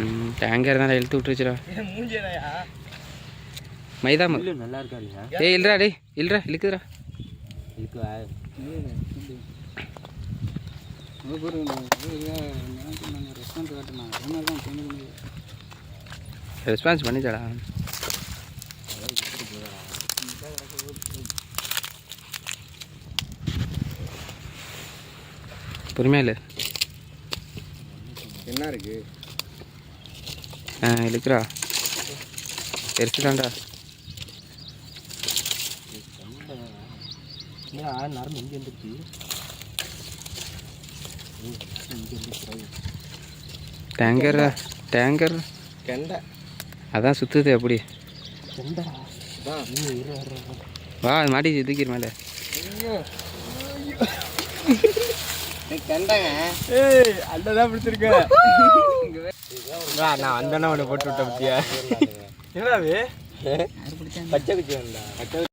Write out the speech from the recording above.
ம் டேங்கர் தான் இழுத்து விட்டுருச்சுடா. மைதா நல்லா இருக்கா இல்லையா? ஏய் இல்லடா டேய் இல்லடா இழுக்குதுடா. இதுக்கு ரெஸ்பான்ஸ் பண்ணிச்சாடா பொறுமையா இல்லை என்ன இருக்கு? ஆ இழுக்குறா ஏன் நரம்பு இங்கே இருந்துச்சு டேங்கர் டேங்கர். கெண்டை. அதான் சுற்றுது அப்படி வா அது மாட்டி தூக்கிற மேலே. கெண்டைங்க. ஏய் அல்லதான் பிடிச்சிருக்க. நான் வந்தேன்னா உன்னை போட்டு விட்ட பத்தியா? என்னடா பச்சை குச்சி வேண்டா பச்சை